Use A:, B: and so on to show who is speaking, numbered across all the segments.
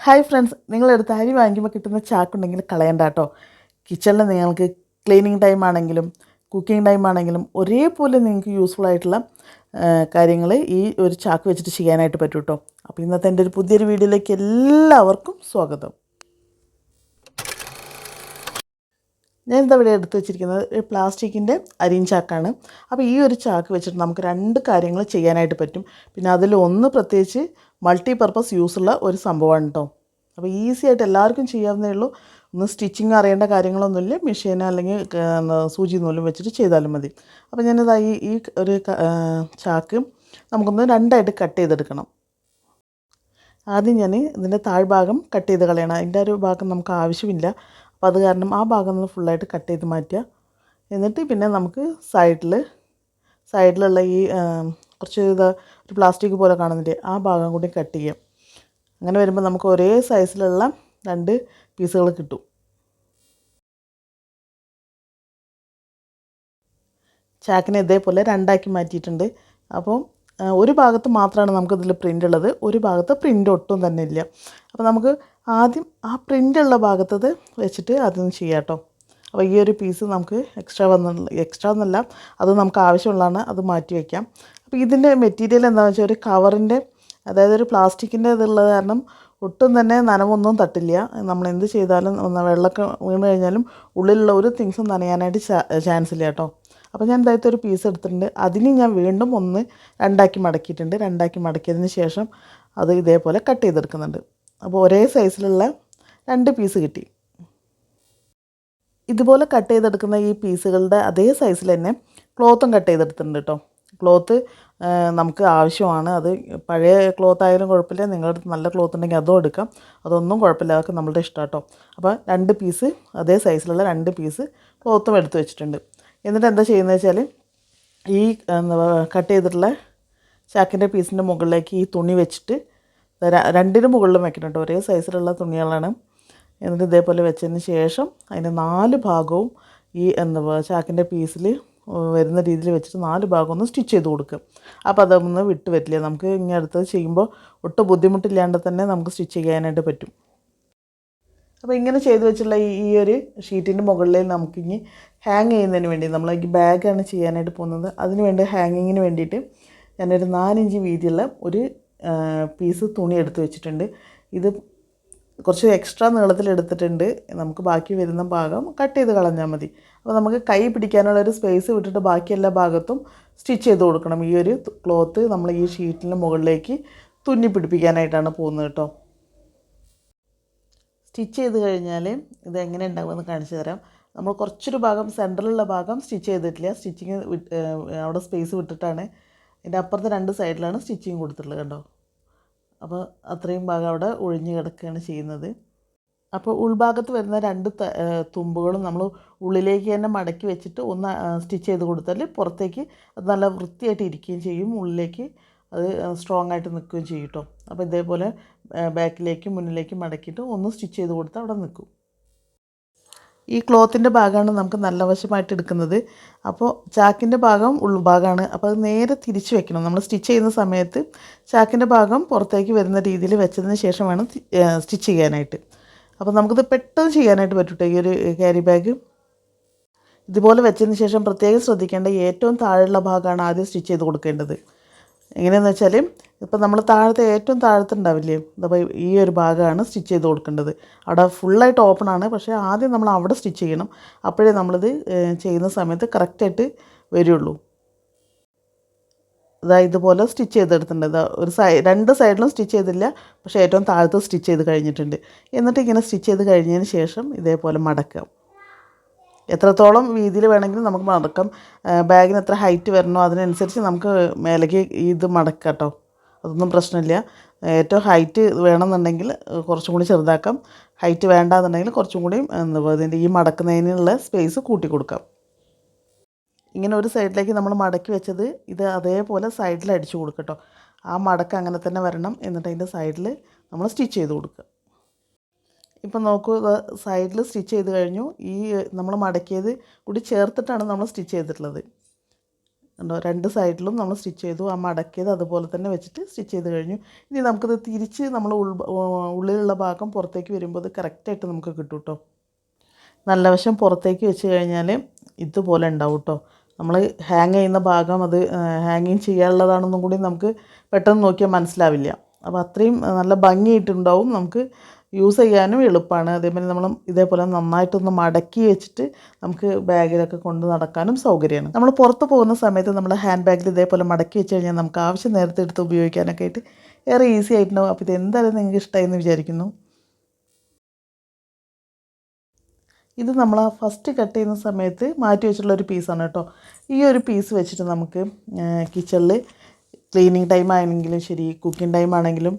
A: Hi friends നിങ്ങളെടുത്ത് അരി വാങ്ങിക്കുമ്പോൾ കിട്ടുന്ന ചാക്കുണ്ടെങ്കിൽ കളയണ്ട കേട്ടോ കിച്ചണിൽ നിങ്ങൾക്ക് ക്ലീനിങ് ടൈം ആണെങ്കിലും കുക്കിംഗ് ടൈം ആണെങ്കിലും ഒരേപോലെ നിങ്ങൾക്ക് യൂസ്ഫുൾ ആയിട്ടുള്ള കാര്യങ്ങൾ ഈ ഒരു ചാക്ക് വെച്ചിട്ട് ചെയ്യാനായിട്ട് പറ്റും കേട്ടോ അപ്പോൾ ഇന്നത്തെ എന്റെ ഒരു പുതിയൊരു വീഡിയോയിലേക്ക് എല്ലാവർക്കും സ്വാഗതം. ഞാൻ എന്താ ഇവിടെ എടുത്ത് വെച്ചിരിക്കുന്നത് ഒരു പ്ലാസ്റ്റിക്കിന്റെ അരിയും ചാക്കാണ്. അപ്പോൾ ഈ ഒരു ചാക്ക് വെച്ചിട്ട് നമുക്ക് രണ്ട് കാര്യങ്ങൾ ചെയ്യാനായിട്ട് പറ്റും. പിന്നെ അതിൽ ഒന്ന് പ്രത്യേകിച്ച് മൾട്ടി പർപ്പസ് യൂസുള്ള ഒരു സംഭവമാണ് കേട്ടോ അപ്പോൾ ഈസി ആയിട്ട് എല്ലാവർക്കും ചെയ്യാവുന്നേ ഉള്ളൂ. ഒന്ന് സ്റ്റിച്ചിങ് അറിയേണ്ട കാര്യങ്ങളൊന്നുമില്ല. മെഷീൻ അല്ലെങ്കിൽ സൂചി നൂലും വെച്ചിട്ട് ചെയ്താലും മതി. അപ്പോൾ ഞാനിതാ ഈ ഈ ഒരു ചാക്ക് നമുക്കൊന്ന് രണ്ടായിട്ട് കട്ട് ചെയ്തെടുക്കണം. ആദ്യം ഞാൻ ഇതിന്റെ താഴ്ഭാഗം കട്ട് ചെയ്ത് കളയണം. അതിന്റെ ഒരു ഭാഗം നമുക്ക് ആവശ്യമില്ല. അപ്പോൾ അത് കാരണം ആ ഭാഗം നമ്മൾ ഫുള്ളായിട്ട് കട്ട് ചെയ്ത് മാറ്റുക. എന്നിട്ട് പിന്നെ നമുക്ക് സൈഡിൽ സൈഡിലുള്ള ഈ കുറച്ച് ഇത് ഒരു പ്ലാസ്റ്റിക് പോലെ കാണുന്നില്ലേ ആ ഭാഗം കൂടി കട്ട് ചെയ്യാം അങ്ങനെ വരുമ്പോൾ നമുക്ക് ഒരേ സൈസിലുള്ള രണ്ട് പീസുകൾ കിട്ടും. ചാക്കിനെ ഇതേപോലെ രണ്ടാക്കി മാറ്റിയിട്ടുണ്ട്. അപ്പോൾ ഒരു ഭാഗത്ത് മാത്രമാണ് നമുക്കിതിൽ പ്രിന്റ് ഉള്ളത്. ഒരു ഭാഗത്ത് പ്രിന്റ് ഒട്ടും തന്നെ ഇല്ല. അപ്പോൾ നമുക്ക് ആദ്യം ആ പ്രിന്റ് ഉള്ള ഭാഗത്തത് വെച്ചിട്ട് അതൊന്ന് ചെയ്യാം കേട്ടോ അപ്പോൾ ഈ ഒരു പീസ് നമുക്ക് എക്സ്ട്രാ വന്ന എക്സ്ട്രാ എന്നല്ല അത് നമുക്ക് ആവശ്യമുള്ളതാണ് അത് മാറ്റി വയ്ക്കാം അപ്പോൾ ഇതിന്റെ മെറ്റീരിയൽ എന്താണെന്ന് വെച്ചാൽ ഒരു കവറിന്റെ അതായത് ഒരു പ്ലാസ്റ്റിക്കിന്റെ ഇതുള്ളത് കാരണം ഒട്ടും തന്നെ നനവൊന്നും തട്ടില്ല. നമ്മൾ എന്ത് ചെയ്താലും വെള്ളമൊക്കെ വീണ് കഴിഞ്ഞാലും ഉള്ളിലുള്ള ഒരു തിങ്സും നനയാനായിട്ട് ചാൻസ് ഇല്ല കേട്ടോ അപ്പോൾ ഞാൻ എന്തായാലും ഒരു പീസ് എടുത്തിട്ടുണ്ട്. അതിന് ഞാൻ വീണ്ടും ഒന്ന് രണ്ടാക്കി മടക്കിയിട്ടുണ്ട്. രണ്ടാക്കി മടക്കിയതിന് ശേഷം അത് ഇതേപോലെ കട്ട് ചെയ്തെടുക്കുന്നുണ്ട്. അപ്പോൾ ഒരേ സൈസിലുള്ള രണ്ട് പീസ് കിട്ടി. ഇതുപോലെ കട്ട് ചെയ്തെടുക്കുന്ന ഈ പീസുകളുടെ അതേ സൈസിൽ തന്നെ ക്ലോത്തും കട്ട് ചെയ്തെടുത്തിട്ടുണ്ട് കേട്ടോ. ക്ലോത്ത് നമുക്ക് ആവശ്യമാണ്. അത് പഴയ ക്ലോത്ത് ആയാലും കുഴപ്പമില്ല. നിങ്ങളുടെ അടുത്ത് നല്ല ക്ലോത്ത് ഉണ്ടെങ്കിൽ അതും എടുക്കാം. അതൊന്നും കുഴപ്പമില്ല. അതൊക്കെ നമ്മളുടെ ഇഷ്ടം കേട്ടോ. അപ്പോൾ രണ്ട് പീസ് അതേ സൈസിലുള്ള രണ്ട് പീസ് ക്ലോത്തും എടുത്ത് വെച്ചിട്ടുണ്ട്. എന്നിട്ട് എന്താ ചെയ്യുന്നത് വെച്ചാൽ ഈ കട്ട് ചെയ്തിട്ടുള്ള ചാക്കിന്റെ പീസിന്റെ മുകളിലേക്ക് ഈ തുണി വെച്ചിട്ട് രണ്ടിനും മുകളിലും വെക്കുന്നുണ്ട്. ഒരേ സൈസിലുള്ള തുണികളാണ്. എന്നിട്ട് ഇതേപോലെ വെച്ചതിന് ശേഷം അതിന്റെ നാല് ഭാഗവും ഈ എന്താ ചാക്കിന്റെ പീസിൽ വരുന്ന രീതിയിൽ വെച്ചിട്ട് നാല് ഭാഗം ഒന്ന് സ്റ്റിച്ച് ചെയ്ത് കൊടുക്കുക. അപ്പോൾ അതൊന്ന് വിട്ട് വരില്ല. നമുക്ക് ഇനി അടുത്തത് ചെയ്യുമ്പോൾ ഒട്ടും ബുദ്ധിമുട്ടില്ലാണ്ട് തന്നെ നമുക്ക് സ്റ്റിച്ച് ചെയ്യാനായിട്ട് പറ്റും. അപ്പോൾ ഇങ്ങനെ ചെയ്ത് വെച്ചുള്ള ഈ ഒരു ഷീറ്റിന്റെ മുകളിൽ നമുക്കിനി ഹാങ് ചെയ്യുന്നതിന് വേണ്ടി നമ്മൾ ഈ ബാഗാണ് ചെയ്യാനായിട്ട് പോകുന്നത്. അതിന് വേണ്ടി ഹാങ്ങിങ്ങിന് വേണ്ടിയിട്ട് ഞാനൊരു നാലിഞ്ച് വീതിയുള്ള ഒരു പീസ് തുണി എടുത്ത് വെച്ചിട്ടുണ്ട്. ഇത് കുറച്ച് എക്സ്ട്രാ നീളത്തിൽ എടുത്തിട്ടുണ്ട്. നമുക്ക് ബാക്കി വരുന്ന ഭാഗം കട്ട് ചെയ്ത് കളഞ്ഞാൽ മതി. അപ്പോൾ നമുക്ക് കൈ പിടിക്കാനുള്ള ഒരു സ്പേസ് വിട്ടിട്ട് ബാക്കി എല്ലാ ഭാഗത്തും സ്റ്റിച്ച് ചെയ്ത് കൊടുക്കണം. ഈ ഒരു ക്ലോത്ത് നമ്മൾ ഈ ഷീറ്റിന്റെ മുകളിലേക്ക് തുന്നി പിടിപ്പിക്കാനായിട്ടാണ് പോകുന്നത് കേട്ടോ. സ്റ്റിച്ച് ചെയ്ത് കഴിഞ്ഞാൽ ഇത് എങ്ങനെ ഉണ്ടാകുമെന്ന് കാണിച്ചു തരാം. നമ്മൾ കുറച്ചൊരു ഭാഗം സെന്ററിലുള്ള ഭാഗം സ്റ്റിച്ച് ചെയ്തിട്ടില്ല. സ്റ്റിച്ചിങ് അവിടെ സ്പേസ് വിട്ടിട്ടാണ്. ഇതിന്റെ അപ്പുറത്തെ രണ്ട് സൈഡിലാണ് സ്റ്റിച്ചിങ് കൊടുത്തിട്ടുള്ളത് കണ്ടോ അപ്പോൾ അത്രയും ഭാഗം അവിടെ ഒഴിഞ്ഞു കിടക്കുകയാണ് ചെയ്യുന്നത്. അപ്പോൾ ഉൾഭാഗത്ത് വരുന്ന രണ്ട് തുമ്പുകളും നമ്മൾ ഉള്ളിലേക്ക് തന്നെ മടക്കി വെച്ചിട്ട് ഒന്ന് സ്റ്റിച്ച് ചെയ്ത് കൊടുത്താൽ പുറത്തേക്ക് അത് നല്ല വൃത്തിയായിട്ട് ഇരിക്കുകയും ചെയ്യും. ഉള്ളിലേക്ക് അത് സ്ട്രോങ് ആയിട്ട് നിൽക്കുകയും ചെയ്യും കേട്ടോ അപ്പോൾ ഇതേപോലെ ബാക്കിലേക്കും മുന്നിലേക്കും മടക്കിയിട്ട് ഒന്ന് സ്റ്റിച്ച് ചെയ്ത് കൊടുത്താൽ അവിടെ നിൽക്കും. ഈ ക്ലോത്തിന്റെ ഭാഗമാണ് നമുക്ക് നല്ല വശമായിട്ട് എടുക്കുന്നത്. അപ്പോൾ ചാക്കിന്റെ ഭാഗം ഉൾഭാഗമാണ് അപ്പോൾ അത് നേരെ തിരിച്ച് വെക്കണം. നമ്മൾ സ്റ്റിച്ച് ചെയ്യുന്ന സമയത്ത് ചാക്കിന്റെ ഭാഗം പുറത്തേക്ക് വരുന്ന രീതിയിൽ വെച്ചതിന് ശേഷം വേണം സ്റ്റിച്ച് ചെയ്യാനായിട്ട്. അപ്പോൾ നമുക്കിത് പെട്ടെന്ന് ചെയ്യാനായിട്ട് പറ്റും ഈ ഒരു ക്യാരി ബാഗ്? ഇതുപോലെ വെച്ചതിന് ശേഷം പ്രത്യേകം ശ്രദ്ധിക്കേണ്ട ഏറ്റവും താഴെയുള്ള ഭാഗമാണ് ആദ്യം സ്റ്റിച്ച് ചെയ്ത് കൊടുക്കേണ്ടത്. എങ്ങനെയാണെന്ന് വെച്ചാൽ ഇപ്പം നമ്മൾ താഴത്തെ ഏറ്റവും താഴത്തുണ്ടാവില്ലേ? അപ്പോൾ ഈ ഒരു ഭാഗമാണ് സ്റ്റിച്ച് ചെയ്ത് കൊടുക്കേണ്ടത്. അവിടെ ഫുള്ളായിട്ട് ഓപ്പൺ ആണ്. പക്ഷേ ആദ്യം നമ്മൾ അവിടെ സ്റ്റിച്ച് ചെയ്യണം. അപ്പോഴേ നമ്മളിത് ചെയ്യുന്ന സമയത്ത് കറക്റ്റായിട്ട് വരുള്ളൂ. ഇതാ ഇതുപോലെ സ്റ്റിച്ച് ചെയ്തെടുത്തിട്ടുണ്ട്. ഇതാ ഒരു സൈ രണ്ട് സൈഡിലും സ്റ്റിച്ച് ചെയ്തില്ല. പക്ഷേ ഏറ്റവും താഴത്ത് സ്റ്റിച്ച് ചെയ്ത് കഴിഞ്ഞിട്ടുണ്ട്. എന്നിട്ട് ഇങ്ങനെ സ്റ്റിച്ച് ചെയ്ത് കഴിഞ്ഞതിന് ശേഷം ഇതേപോലെ മടക്കാം എത്രത്തോളം വീതിയിൽ വേണമെങ്കിലും നമുക്ക് മടക്കാം. ബാഗിന് എത്ര ഹൈറ്റ് വരണോ അതിനനുസരിച്ച് നമുക്ക് മേലേക്ക് ഇത് മടക്കാം കേട്ടോ അതൊന്നും പ്രശ്നമില്ല. ഏറ്റവും ഹൈറ്റ് വേണമെന്നുണ്ടെങ്കിൽ കുറച്ചും കൂടി ചെറുതാക്കാം. ഹൈറ്റ് വേണ്ടാന്നുണ്ടെങ്കിൽ കുറച്ചും കൂടി ഇതിന്റെ ഈ മടക്കുന്നതിനുള്ള സ്പേസ് കൂട്ടി കൊടുക്കാം. ഇങ്ങനെ ഒരു സൈഡിലേക്ക് നമ്മൾ മടക്കി വെച്ചത് ഇത് അതേപോലെ സൈഡിൽ അടിച്ചു കൊടുക്കട്ടോ. ആ മടക്ക് അങ്ങനെ തന്നെ വരണം. എന്നിട്ട് അതിന്റെ സൈഡിൽ നമ്മൾ സ്റ്റിച്ച് ചെയ്ത് കൊടുക്കുക. ഇപ്പം നോക്കൂ സൈഡിൽ സ്റ്റിച്ച് ചെയ്ത് കഴിഞ്ഞു. ഈ നമ്മൾ മടക്കിയത് കൂടി ചേർത്തിട്ടാണ് നമ്മൾ സ്റ്റിച്ച് ചെയ്തിട്ടുള്ളത്. ഉണ്ടോ രണ്ട് സൈഡിലും നമ്മൾ സ്റ്റിച്ച് ചെയ്തു. ആ മടക്കിയത് അതുപോലെ തന്നെ വെച്ചിട്ട് സ്റ്റിച്ച് ചെയ്ത് കഴിഞ്ഞു. ഇനി നമുക്കിത് തിരിച്ച് നമ്മൾ ഉള്ളിലുള്ള ഭാഗം പുറത്തേക്ക് വരുമ്പോൾ അത് കറക്റ്റായിട്ട് നമുക്ക് കിട്ടും കേട്ടോ നല്ല വശം പുറത്തേക്ക് വെച്ച് കഴിഞ്ഞാൽ ഇതുപോലെ ഉണ്ടാവും കേട്ടോ നമ്മൾ ഹാങ് ചെയ്യുന്ന ഭാഗം അത് ഹാങ്ങിങ് ചെയ്യാനുള്ളതാണെന്നും കൂടി നമുക്ക് പെട്ടെന്ന് നോക്കിയാൽ മനസ്സിലാവില്ല. അപ്പോൾ അത്രയും നല്ല ഭംഗിയായിട്ടുണ്ടാവും നമുക്ക് യൂസ് ചെയ്യാനും എളുപ്പമാണ് അതേപോലെ നമ്മൾ ഇതേപോലെ നന്നായിട്ടൊന്ന് മടക്കി വെച്ചിട്ട് നമുക്ക് ബാഗിലൊക്കെ കൊണ്ട് നടക്കാനും സൗകര്യമാണ്. നമ്മൾ പുറത്ത് പോകുന്ന സമയത്ത് നമ്മൾ ഹാൻഡ് ബാഗിൽ ഇതേപോലെ മടക്കി വെച്ച് കഴിഞ്ഞാൽ നമുക്ക് ആവശ്യം നേരത്തെ എടുത്ത് ഉപയോഗിക്കാനൊക്കെ ആയിട്ട് ഏറെ ഈസി ആയിട്ടുണ്ടാവും അപ്പോൾ ഇത് എന്തായാലും നിങ്ങൾക്ക് ഇഷ്ടമായി എന്ന് വിചാരിക്കുന്നു. ഇത് നമ്മൾ ഫസ്റ്റ് കട്ട് ചെയ്യുന്ന സമയത്ത് മാറ്റി വെച്ചിട്ടുള്ള ഒരു പീസാണ് കേട്ടോ. ഈ ഒരു പീസ് വെച്ചിട്ട് നമുക്ക് കിച്ചണിൽ ക്ലീനിങ് ടൈം ആണെങ്കിലും ശരി കുക്കിംഗ് ടൈം ആണെങ്കിലും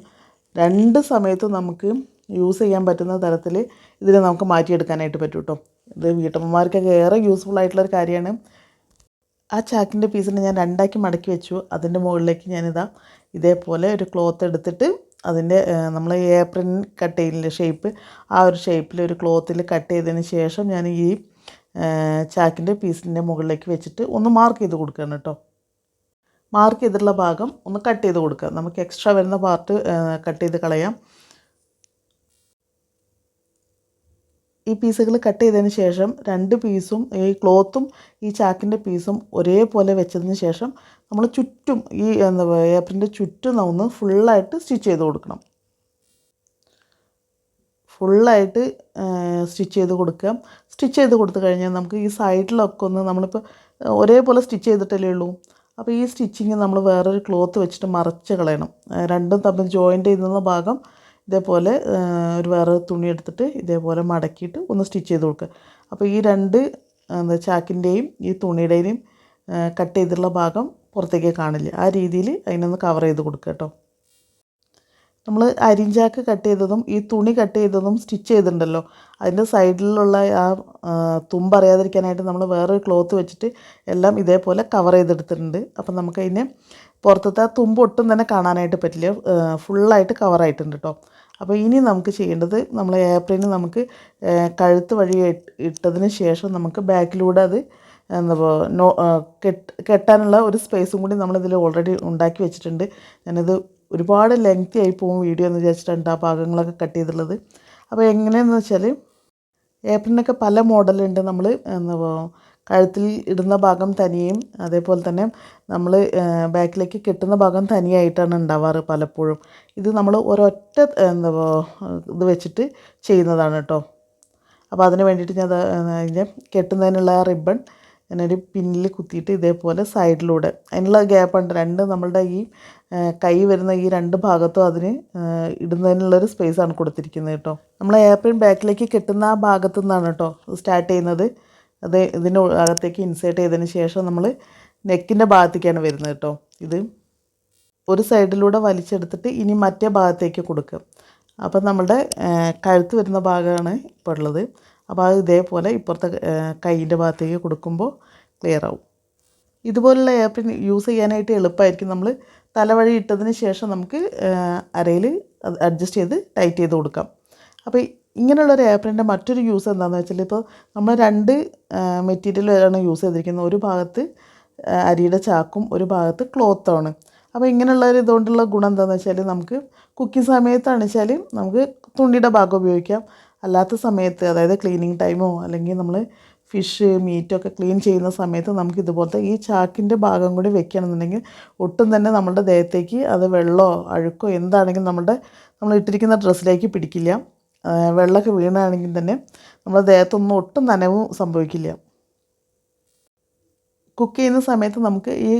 A: രണ്ട് സമയത്തും നമുക്ക് യൂസ് ചെയ്യാൻ പറ്റുന്ന തരത്തിൽ ഇതിനെ നമുക്ക് മാറ്റിയെടുക്കാനായിട്ട് പറ്റും കേട്ടോ ഇത് വീട്ടമ്മമാർക്കൊക്കെ ഏറെ യൂസ്ഫുൾ ആയിട്ടുള്ളൊരു കാര്യമാണ്. ആ ചാക്കിന്റെ പീസിനെ ഞാൻ രണ്ടാക്കി മടക്കി വെച്ചു. അതിന്റെ മുകളിലേക്ക് ഞാനിതാ ഇതേപോലെ ഒരു ക്ലോത്ത് എടുത്തിട്ട് അതിന്റെ നമ്മൾ ഏപ്രിൻ കട്ട് ചെയ്യുന്ന ഷേപ്പ് ആ ഒരു ഷേപ്പിൽ ഒരു ക്ലോത്തിൽ കട്ട് ചെയ്തതിന് ശേഷം ഞാൻ ഈ ചാക്കിന്റെ പീസിന്റെ മുകളിലേക്ക് വെച്ചിട്ട് ഒന്ന് മാർക്ക് ചെയ്ത് കൊടുക്കണം കേട്ടോ മാർക്ക് ചെയ്തിട്ടുള്ള ഭാഗം ഒന്ന് കട്ട് ചെയ്ത് കൊടുക്കുക. നമുക്ക് എക്സ്ട്രാ വരുന്ന പാർട്ട് കട്ട് ചെയ്ത് കളയാം. ഈ പീസുകൾ കട്ട് ചെയ്തതിന് ശേഷം രണ്ട് പീസും ഈ ക്ലോത്തും ഈ ചാക്കിന്റെ പീസും ഒരേപോലെ വെച്ചതിന് ശേഷം നമ്മൾ ചുറ്റും ഈ എന്താ ഏപ്രിന്റെ ചുറ്റും ഒന്ന് ഫുള്ളായിട്ട് സ്റ്റിച്ച് ചെയ്ത് കൊടുക്കണം. ഫുള്ളായിട്ട് സ്റ്റിച്ച് ചെയ്ത് കൊടുക്കാം സ്റ്റിച്ച് ചെയ്ത് കൊടുത്തു കഴിഞ്ഞാൽ നമുക്ക് ഈ സൈഡിലൊക്കെ ഒന്ന് നമ്മളിപ്പോൾ ഒരേപോലെ സ്റ്റിച്ച് ചെയ്തിട്ടല്ലേ ഉള്ളൂ. അപ്പോൾ ഈ സ്റ്റിച്ചിങ് നമ്മൾ വേറൊരു ക്ലോത്ത് വെച്ചിട്ട് മറച്ച് കളയണം. രണ്ടും തമ്മിൽ ജോയിന്റ് ചെയ്യുന്ന ഭാഗം ഇതേപോലെ ഒരു വേറെ തുണി എടുത്തിട്ട് ഇതേപോലെ മടക്കിയിട്ട് ഒന്ന് സ്റ്റിച്ച് ചെയ്ത് കൊടുക്കുക. അപ്പോൾ ഈ രണ്ട് എന്താ ചാക്കിന്റെയും ഈ തുണിയുടെയും കട്ട് ചെയ്തിട്ടുള്ള ഭാഗം പുറത്തേക്ക് കാണില്ല. ആ രീതിയിൽ അതിനൊന്ന് കവർ ചെയ്ത് കൊടുക്കുക കേട്ടോ. നമ്മൾ അരിഞ്ചാക്ക് കട്ട് ചെയ്തതും ഈ തുണി കട്ട് ചെയ്തതും സ്റ്റിച്ച് ചെയ്തിട്ടുണ്ടല്ലോ. അതിന്റെ സൈഡിലുള്ള ആ തുമ്പ് അറിയാതിരിക്കാനായിട്ട് നമ്മൾ വേറൊരു ക്ലോത്ത് വെച്ചിട്ട് എല്ലാം ഇതേപോലെ കവർ ചെയ്തെടുത്തിട്ടുണ്ട്. അപ്പം നമുക്കതിനെ പുറത്തത്തെ തുമ്പ് ഒട്ടും തന്നെ കാണാനായിട്ട് പറ്റില്ല. ഫുള്ളായിട്ട് കവറായിട്ടുണ്ട് കേട്ടോ അപ്പോൾ ഇനി നമുക്ക് ചെയ്യേണ്ടത് നമ്മൾ ഏപ്രിലിന് നമുക്ക് കഴുത്ത് വഴി ഇട്ടതിന് ശേഷം നമുക്ക് ബാക്കിലൂടെ അത് എന്താ നോ കെട്ട് കെട്ടാനുള്ള ഒരു സ്പേസും കൂടി നമ്മളിതിൽ ഓൾറെഡി ഉണ്ടാക്കി വെച്ചിട്ടുണ്ട്. ഞാനിത് ഒരുപാട് ലെങ്തി ആയി പോകും വീഡിയോ എന്ന് വിചാരിച്ചിട്ടുണ്ട് ആ ഭാഗങ്ങളൊക്കെ കട്ട് ചെയ്തിട്ടുള്ളത്. അപ്പോൾ എങ്ങനെയെന്ന് വെച്ചാൽ ഏപ്രിലിനൊക്കെ പല മോഡലുണ്ട് നമ്മൾ എന്താ കഴുത്തിൽ ഇടുന്ന ഭാഗം തനിയും അതേപോലെ തന്നെ നമ്മൾ ബാക്കിലേക്ക് കെട്ടുന്ന ഭാഗം തനിയായിട്ടാണ് ഉണ്ടാവാറ് പലപ്പോഴും. ഇത് നമ്മൾ ഒരൊറ്റ എന്താ ഇത് വെച്ചിട്ട് ചെയ്യുന്നതാണ് കേട്ടോ അപ്പോൾ അതിന് വേണ്ടിയിട്ട് ഞാൻ അതിന്റെ കെട്ടുന്നതിനുള്ള ആ റിബൺ ഞാനൊരു പിന്നിൽ കുത്തിയിട്ട് ഇതേപോലെ സൈഡിലൂടെ അതിനുള്ള ഗ്യാപ്പുണ്ട് രണ്ട് നമ്മളുടെ ഈ കൈ വരുന്ന ഈ രണ്ട് ഭാഗത്തും അതിന് ഇടുന്നതിനുള്ളൊരു സ്പേസാണ് കൊടുത്തിരിക്കുന്നത് കേട്ടോ നമ്മൾ ഏപ്രിൽ ബാക്കിലേക്ക് കെട്ടുന്ന ആ ഭാഗത്തു നിന്നാണ് കേട്ടോ സ്റ്റാർട്ട് ചെയ്യുന്നത്. അത് ഇതിന്റെ അകത്തേക്ക് ഇൻസേർട്ട് ചെയ്തതിന് ശേഷം നമ്മൾ നെക്കിന്റെ ഭാഗത്തേക്കാണ് വരുന്നത് കേട്ടോ. ഇത് ഒരു സൈഡിലൂടെ വലിച്ചെടുത്തിട്ട് ഇനി മറ്റേ ഭാഗത്തേക്ക് കൊടുക്കുക. അപ്പം നമ്മുടെ കഴുത്ത് വരുന്ന ഭാഗമാണ് ഇപ്പോൾ ഉള്ളത്. അപ്പോൾ അത് ഇതേപോലെ ഇപ്പുറത്തെ കൈയിന്റെ ഭാഗത്തേക്ക് കൊടുക്കുമ്പോൾ ക്ലിയർ ആവും. ഇതുപോലുള്ള ഏപ്പിൻ യൂസ് ചെയ്യാനായിട്ട് എളുപ്പമായിരിക്കും. നമ്മൾ തലവഴി ഇട്ടതിന് ശേഷം നമുക്ക് അരയിൽ അഡ്ജസ്റ്റ് ചെയ്ത് ടൈറ്റ് ചെയ്ത് കൊടുക്കാം. അപ്പോൾ ഇങ്ങനെയുള്ളൊരു ഏപ്രിന്റെ മറ്റൊരു യൂസ് എന്താണെന്ന് വെച്ചാൽ ഇപ്പോൾ നമ്മൾ രണ്ട് മെറ്റീരിയലാണ് യൂസ് ചെയ്തിരിക്കുന്നത്. ഒരു ഭാഗത്ത് അരിയുടെ ചാക്കും ഒരു ഭാഗത്ത് ക്ലോത്തുമാണ് അപ്പോൾ ഇങ്ങനെയുള്ള ഒരു ഇതുകൊണ്ടുള്ള ഗുണം എന്താണെന്ന് വെച്ചാൽ നമുക്ക് കുക്കിംഗ് സമയത്താണ് വെച്ചാൽ നമുക്ക് തുണിയുടെ ഭാഗം ഉപയോഗിക്കാം. അല്ലാത്ത സമയത്ത് അതായത് ക്ലീനിങ് ടൈമോ അല്ലെങ്കിൽ നമ്മൾ ഫിഷ് മീറ്റൊക്കെ ക്ലീൻ ചെയ്യുന്ന സമയത്ത് നമുക്ക് ഇതുപോലത്തെ ഈ ചാക്കിന്റെ ഭാഗം കൂടി വെക്കുകയാണെന്നുണ്ടെങ്കിൽ ഒട്ടും തന്നെ നമ്മുടെ ദേഹത്തേക്ക് അത് വെള്ളമോ അഴുക്കോ എന്താണെങ്കിലും നമ്മുടെ നമ്മൾ ഇട്ടിരിക്കുന്ന ഡ്രസ്സിലേക്ക് പിടിക്കില്ല. വെള്ളമൊക്കെ വീണാണെങ്കിൽ തന്നെ നമ്മുടെ ദേഹത്തൊന്നും ഒട്ടും നനവും സംഭവിക്കില്ല. കുക്ക് ചെയ്യുന്ന സമയത്ത് നമുക്ക് ഈ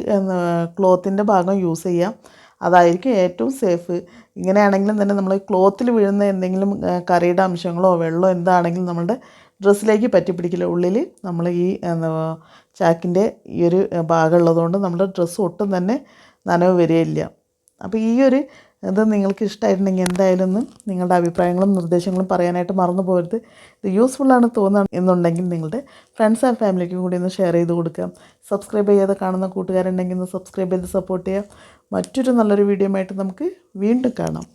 A: ക്ലോത്തിന്റെ ഭാഗം യൂസ് ചെയ്യാം. അതായിരിക്കും ഏറ്റവും സേഫ് ഇങ്ങനെയാണെങ്കിലും തന്നെ നമ്മൾ ക്ലോത്തിൽ വീഴുന്ന എന്തെങ്കിലും കറിയുടെ അംശങ്ങളോ വെള്ളമോ എന്താണെങ്കിലും നമ്മളുടെ ഡ്രസ്സിലേക്ക് പറ്റിപ്പിടിക്കില്ല. ഉള്ളിൽ നമ്മൾ ഈ ചാക്കിന്റെ ഈ ഒരു ഭാഗമുള്ളതുകൊണ്ട് നമ്മുടെ ഡ്രസ്സ് ഒട്ടും തന്നെ നനവ് വരികയില്ല. അപ്പോൾ ഈ ഒരു ഇത് നിങ്ങൾക്ക് ഇഷ്ടമായിട്ടുണ്ടെങ്കിൽ എന്തായാലും ഒന്ന് നിങ്ങളുടെ അഭിപ്രായങ്ങളും നിർദ്ദേശങ്ങളും പറയാനായിട്ട് മറന്നു പോകരുത്. ഇത് യൂസ്ഫുള്ളാണ് തോന്നുന്നത് എന്നുണ്ടെങ്കിൽ നിങ്ങളുടെ ഫ്രണ്ട്സ് ആൻഡ് ഫാമിലിക്കും കൂടി ഒന്ന് ഷെയർ ചെയ്ത് കൊടുക്കാം സബ്സ്ക്രൈബ് ചെയ്യാതെ കാണുന്ന കൂട്ടുകാരുണ്ടെങ്കിൽ ഒന്ന് സബ്സ്ക്രൈബ് ചെയ്ത് സപ്പോർട്ട് ചെയ്യാം മറ്റൊരു നല്ലൊരു വീഡിയോ ആയിട്ട് നമുക്ക് വീണ്ടും കാണാം.